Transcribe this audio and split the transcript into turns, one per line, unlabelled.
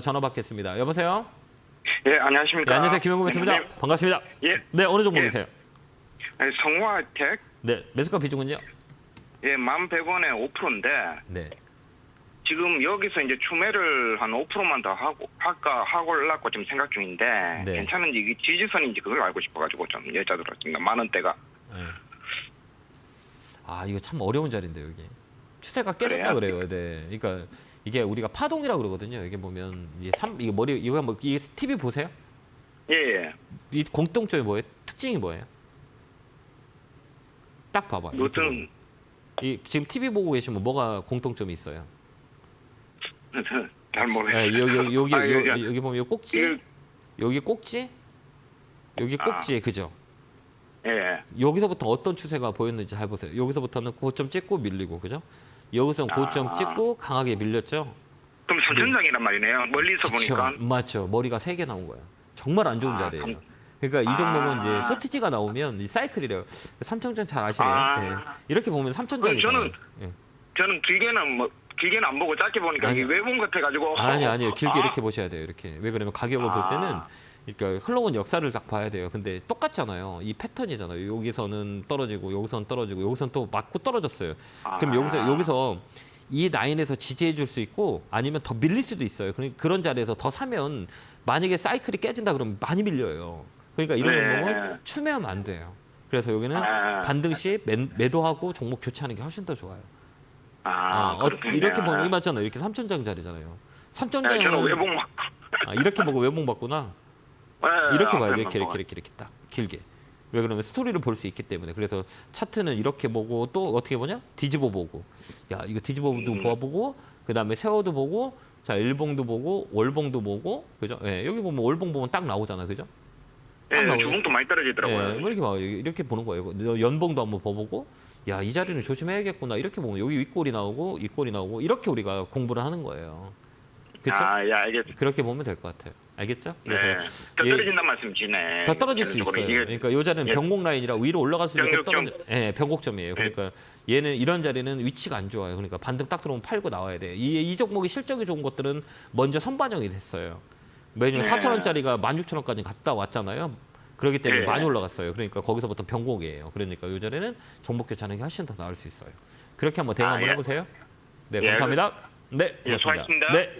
전화 받겠습니다. 여보세요?
예, 안녕하십니까.
네, 안녕하세요. 김영구 배트입니다.
원장님.
반갑습니다.
예,
네, 어느 종목이세요?
아니, 성화텍,
네, 매수가 비중은요?
예, 1,100원에 5%인데,
네.
지금 여기서 이제 추매를 한 5%만 더 하고, 할까, 하고 올라고 지금 생각 중인데,
네.
괜찮은지, 이게 지지선인지 그걸 알고 싶어가지고 좀 여쭤 들었습니다. 만 원대가.
네. 아, 이거 참 어려운 자리인데요, 이게. 추세가 깨졌다
그래요?
그래요. 네. 그러니까 이게 우리가 파동이라고 그러거든요. 이게 보면 이게 삼 이게 머리 이거 뭐 이게 TV 보세요?
예, 예.
이 공통점이 뭐예요? 특징이 뭐예요? 딱 봐봐.
무슨,
보면. 이 지금 TV 보고 계시면 뭐가 공통점이 있어요?
잘 모르겠어요.
네, 여기 여기 여기,
아,
여기,
여기,
여기 보면 요 꼭지,
이거,
여기 꼭지, 여기
아.
꼭지 그죠?
예,
여기서부터 어떤 추세가 보였는지 잘 보세요. 여기서부터는 고점 찍고 밀리고 그죠? 여기서는 고점
아.
찍고 강하게 밀렸죠.
그럼 선천장이란 말이네요. 멀리서
그쵸?
보니까.
맞죠. 머리가 세 개 나온 거야. 정말 안 좋은
아,
자리예요.
감-
그러니까 이 종목은
아.
이제 소티지가 나오면 이 사이클이래요. 삼천장 잘 아시네요.
아.
예. 이렇게 보면 삼천장이
그럼 저는
예.
저는 길게는 뭐, 길게는 안 보고 짧게 보니까
아니,
이게 외본 것 같아가지고.
아니 아니요. 길게
아,
이렇게 보셔야 돼요. 이렇게. 왜 그러면 가격을 볼
아.
때는 그러니까 흘러온 역사를 딱 봐야 돼요. 근데 똑같잖아요. 이 패턴이잖아요. 여기서는 떨어지고 여기서는 떨어지고 여기서는 또 맞고 떨어졌어요. 그럼
아.
여기서 여기서 이 라인에서 지지해 줄 수 있고 아니면 더 밀릴 수도 있어요. 그러니까 그런 자리에서 더 사면 만약에 사이클이 깨진다 그러면 많이 밀려요. 그러니까 이런
네.
종목은 추매하면 안 돼요. 그래서 여기는
아.
반등 시 매, 매도하고 종목 교체하는 게 훨씬 더 좋아요.
아,
어, 어. 이렇게 보면 맞잖아요. 이렇게 3천장 자리잖아요.
네,
3천장은
저는 외봉 막.
아, 이렇게 보고 외봉 받구나.
네,
이렇게 봐야 돼. 이렇게. 이렇게 이렇게 이렇게 딱 길게. 왜 그러면 스토리를 볼 수 있기 때문에. 그래서 차트는 이렇게 보고 또 어떻게 보냐? 뒤집어 보고. 야, 이거 뒤집어도
음.
보고 그 다음에 세워도 보고 자, 일봉도 보고 월봉도 보고. 그죠? 예. 여기 보면 월봉 보면 딱 나오잖아. 그죠?
예. 주봉도 많이 떨어지더라고요.
예. 뭐 이렇게 봐. 이렇게 보는 거예요. 연봉도 한번 봐보고 야, 이 자리는 조심해야겠구나. 이렇게 보면 여기 윗골이 나오고 윗골이 나오고 이렇게 우리가 공부를 하는 거예요. 그렇죠?
아, 예, 알겠습니다.
그렇게 보면 될 것 같아요. 알겠죠?
네.
그래서
더
예.
떨어진다는 말씀이시네.
더 떨어질 수 있어요.
이게
그러니까 요 자리는
예.
변곡 라인이라 위로 올라갈 수 있는. 떨어져. 예, 변곡점이에요. 그러니까 얘는 이런 자리는 위치가 안 좋아요. 그러니까 반등 딱 들어오면 팔고 나와야 돼. 이, 이 종목이 실적이 좋은 것들은 먼저 선반영이 됐어요. 왜냐면
네.
4천 원짜리가 16,000원까지 갔다 왔잖아요. 그렇기 때문에
네.
많이 올라갔어요. 그러니까 거기서부터 변곡이에요. 그러니까 요 자리는 종목 교체하는 게 훨씬 더 나을 수 있어요. 그렇게 한번 대응
아,
한번
예.
해보세요. 네,
예,
감사합니다. 네,
예,
고맙습니다.
수고하셨습니다.
네.